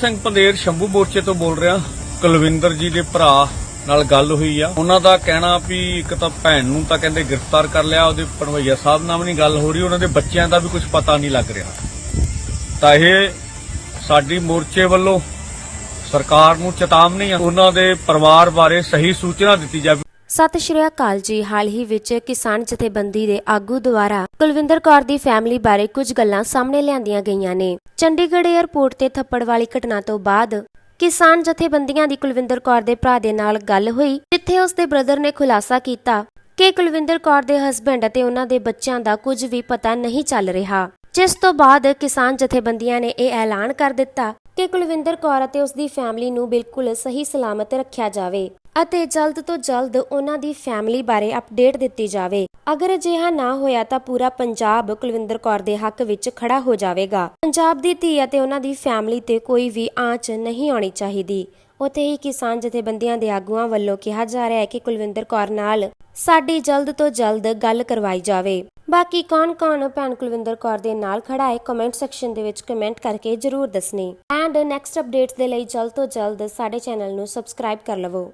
ਸਿੰਘ ਪੰਦੇਰ ਸ਼ੰਭੂ ਮੋਰਚੇ ਤੋਂ ਬੋਲ ਰਿਹਾ, ਕੁਲਵਿੰਦਰ ਜੀ ਦੇ ਭਰਾ ਨਾਲ ਗੱਲ ਹੋਈ ਆ। ਉਹਨਾਂ ਦਾ ਕਹਿਣਾ ਵੀ ਇੱਕ ਤਾਂ ਭੈਣ ਨੂੰ ਤਾਂ ਕਹਿੰਦੇ ਗ੍ਰਿਫਤਾਰ ਕਰ ਲਿਆ, ਉਹਦੇ ਪਣਵਈਆ ਸਾਹਿਬ ਨਾਲ ਵੀ ਨਹੀਂ ਗੱਲ ਹੋ ਰਹੀ, ਉਹਨਾਂ ਦੇ ਬੱਚਿਆਂ ਦਾ ਵੀ ਕੁਝ ਪਤਾ ਨਹੀਂ ਲੱਗ ਰਿਹਾ। ਤਾਂ ਇਹ ਸਾਡੀ ਮੋਰਚੇ ਵੱਲੋਂ ਸਰਕਾਰ ਨੂੰ ਚੇਤਾਵਨੀ ਆ, ਉਹਨਾਂ ਦੇ ਪਰਿਵਾਰ ਬਾਰੇ ਸਹੀ ਸੂਚਨਾ ਦਿੱਤੀ ਜਾਵੇ। ਸਤਿ ਸ਼੍ਰੀ ਅਕਾਲ ਜੀ। ਹਾਲ ਹੀ ਵਿੱਚ ਕਿਸਾਨ ਜਥੇਬੰਦੀ ਦੇ ਆਗੂ ਦੁਆਰਾ ਕੁਲਵਿੰਦਰ ਕੌਰ ਦੀ ਫੈਮਿਲੀ ਬਾਰੇ ਕੁਝ ਗੱਲਾਂ ਸਾਹਮਣੇ ਲਿਆਂਦੀਆਂ ਗਈਆਂ ਨੇ। ਚੰਡੀਗੜ੍ਹ 에ਅਰਪੋਰਟ ਤੇ ਥੱਪੜ ਵਾਲੀ ਘਟਨਾ ਤੋਂ ਬਾਅਦ ਕਿਸਾਨ ਜਥੇਬੰਦੀਆਂ ਦੀ ਕੁਲਵਿੰਦਰ ਕੌਰ ਦੇ ਭਰਾ ਦੇ ਨਾਲ ਗੱਲ ਹੋਈ, ਜਿੱਥੇ ਉਸ ਦੇ ਬ੍ਰਦਰ ਨੇ ਖੁਲਾਸਾ ਕੀਤਾ ਕਿ ਕੁਲਵਿੰਦਰ ਕੌਰ ਦੇ ਹਸਬੰਡ ਅਤੇ ਉਹਨਾਂ ਦੇ ਬੱਚਿਆਂ ਦਾ ਕੁਝ ਵੀ ਪਤਾ ਨਹੀਂ ਚੱਲ ਰਿਹਾ। ਜਿਸ ਤੋਂ ਬਾਅਦ ਕਿਸਾਨ ਜਥੇਬੰਦੀਆਂ ਨੇ ਇਹ ਐਲਾਨ ਕਰ ਦਿੱਤਾ ਕਿ ਕੁਲਵਿੰਦਰ ਕੌਰ ਅਤੇ ਉਸ ਦੀ ਫੈਮਿਲੀ ਨੂੰ ਬਿਲਕੁਲ ਸਹੀ ਸਲਾਮਤ ਰੱਖਿਆ ਜਾਵੇ। ਅਤੇ ਜਲਦ ਤੋਂ ਜਲਦ ਉਹਨਾਂ ਦੀ ਫੈਮਿਲੀ ਬਾਰੇ ਅਪਡੇਟ ਦਿੱਤੀ ਜਾਵੇ। ਅਗਰ ਅਜਿਹਾ ਨਾ ਹੋਇਆ ਤਾਂ ਪੂਰਾ ਪੰਜਾਬ ਕੁਲਵਿੰਦਰ ਕੌਰ ਦੇ ਹੱਕ ਵਿੱਚ ਖੜਾ ਹੋ ਜਾਵੇਗਾ। ਪੰਜਾਬ ਦੀ ਧੀ ਅਤੇ ਉਹਨਾਂ ਦੀ ਫੈਮਿਲੀ ਤੇ ਕੋਈ ਵੀ ਆਂਚ ਨਹੀਂ ਆਉਣੀ ਚਾਹੀਦੀ। ਉਤੇ ਹੀ ਕਿਸਾਨ ਜਥੇਬੰਦੀਆਂ ਦੇ ਆਗੂਆਂ ਵੱਲੋਂ ਕਿਹਾ ਜਾ ਰਿਹਾ ਹੈ ਕਿ ਕੁਲਵਿੰਦਰ ਕੌਰ ਨਾਲ ਸਾਡੀ ਜਲਦ ਤੋਂ ਜਲਦ ਗੱਲ ਕਰਵਾਈ ਜਾਵੇ। ਬਾਕੀ ਕੌਣ-ਕੌਣ ਭੈਣ ਕੁਲਵਿੰਦਰ ਕੌਰ ਦੇ ਨਾਲ ਖੜਾ ਹੈ ਕਮੈਂਟ ਸੈਕਸ਼ਨ ਦੇ ਵਿੱਚ ਕਮੈਂਟ ਕਰਕੇ ਜਰੂਰ ਦੱਸਣੀ। ਐਂਡ ਨੈਕਸਟ ਅਪਡੇਟਸ ਦੇ ਲਈ ਜਲਦ ਤੋਂ ਜਲਦ ਸਾਡੇ ਚੈਨਲ ਨੂੰ ਸਬਸਕ੍ਰਾਈਬ ਕਰ ਲਵੋ।